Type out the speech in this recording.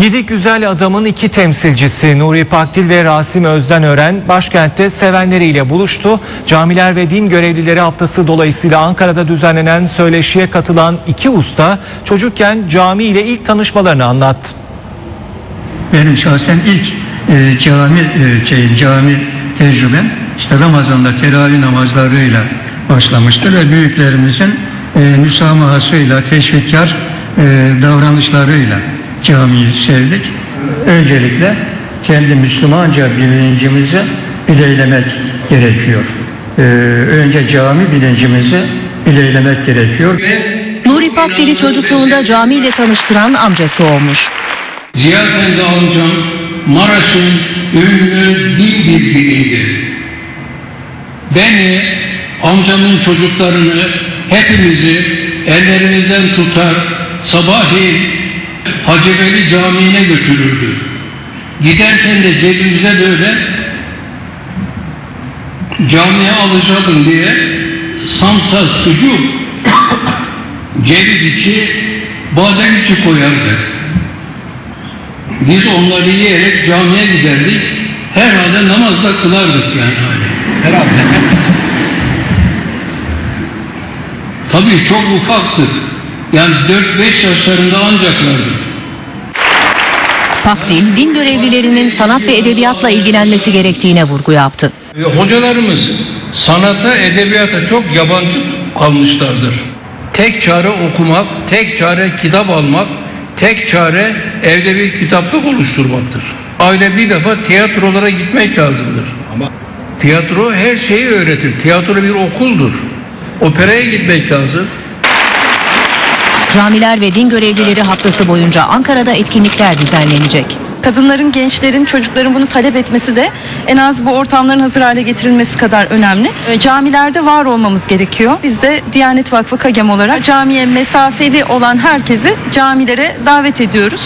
Yedi güzel adamın iki temsilcisi Nuri Pakdil ve Rasim Özdenören başkentte sevenleriyle buluştu. Camiler ve din görevlileri haftası dolayısıyla Ankara'da düzenlenen söyleşiye katılan iki usta çocukken cami ile ilk tanışmalarını anlattı. Benim şahsen ilk e, cami e, şey, cami tecrübem işte Ramazan'da teravih namazlarıyla başlamıştı ve büyüklerimizin e, müsamahasıyla, teşvikkar e, davranışlarıyla camiyi sevdik. Öncelikle kendi Müslümanca bilincimizi bileylemek gerekiyor. E, önce cami bilincimizi bileylemek gerekiyor. Nuri Pakdil'i çocukluğunda camiyle tanıştıran amcası olmuş. Ziya Efendi amcam Maraş'ın ünlü dil bilginiydi. Beni, amcamın çocuklarını, hepimizi ellerimizden tutar, sabahleyin Hacı Veli Camii'ne götürürdü. Giderken de cebimize böyle camiye alacaktım diye samsa, sucuk, ceviz içi, badem içi koyardı. Biz onları yiyerek camiye giderdik. Herhalde namazda kılardık yani. Herhalde. Tabii çok ufaktık. Yani 4-5 yaşlarında ancak Pakdil, din görevlilerinin sanat ve edebiyatla ilgilenmesi gerektiğine vurgu yaptı. Hocalarımız sanata, edebiyata çok yabancı kalmışlardır. Tek çare okumak, tek çare kitap almak, tek çare evde bir kitaplık oluşturmaktır. Aile bir defa tiyatrolara gitmek lazımdır. Ama tiyatro her şeyi öğretir. Tiyatro bir okuldur. Operaya gitmek lazım. Camiler ve din görevlileri haftası boyunca Ankara'da etkinlikler düzenlenecek. kadınların, gençlerin, çocukların bunu talep etmesi de en az bu ortamların hazır hale getirilmesi kadar önemli. E, Camilerde var olmamız gerekiyor. Biz de Diyanet Vakfı KAGEM olarak camiye mesafeli olan herkesi camilere davet ediyoruz.